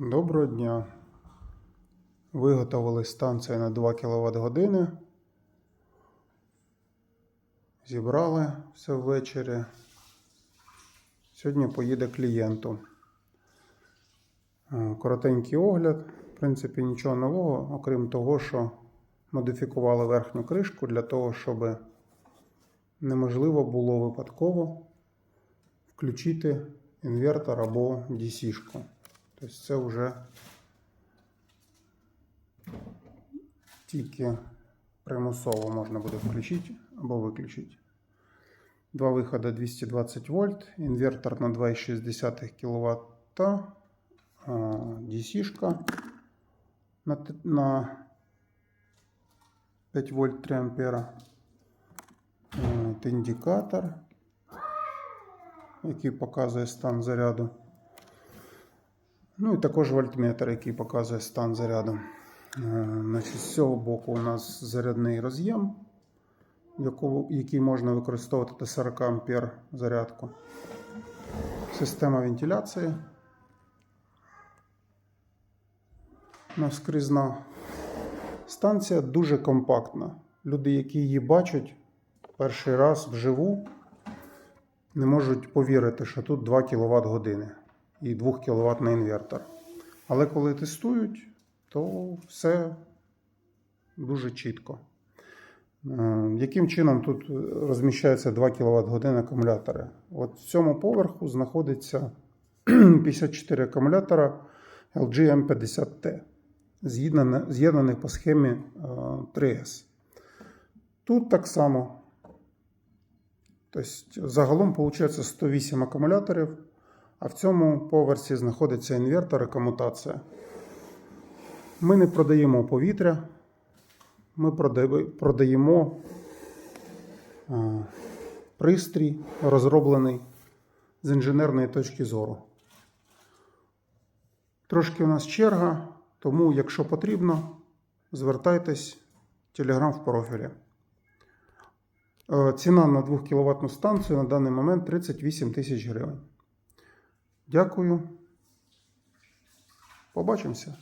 Доброго дня. Виготовили станцію на 2 кВт години. Зібрали все ввечері. Сьогодні поїде клієнту. Е, Коротенький огляд. В принципі, нічого нового, окрім того, що модифікували верхню кришку для того, щоб неможливо було випадково включити інвертор або DC-шку. Тобто це вже тільки примусово можна буде включити або виключити. Два виходи 220 вольт, інвертор на 2,6 кВт, DC-шка на, т- на 5 вольт 3 ампера, е, індикатор, який показує стан заряду. Ну і також вольтметр, який показує стан заряду. Е, Значить, з цього боку у нас зарядний роз'єм, який можна використовувати до 40 ампер зарядку. Система вентиляції. Наскрізна. Станція дуже компактна. Люди, які її бачать перший раз вживу, не можуть повірити, що тут 2 кВт години і 2 кВт інвертор. Але коли тестують, то все дуже чітко. Е, Яким чином тут розміщається 2 кВт години акумулятори? От в цьому поверху знаходиться 54 акумулятора LG M50T, з'єднаних по схемі е, 3S. Тут так само. Тобто, загалом виходить 108 акумуляторів, а в цьому поверсі знаходиться інвертор і комутація. Ми не продаємо повітря, ми продаємо е, пристрій, розроблений з інженерної точки зору. Трошки у нас черга, тому, якщо потрібно, звертайтесь телеграм в профілі. Е, Ціна на 2 кВт станцію на даний момент 38 тисяч гривень. Дякую. Побачимося.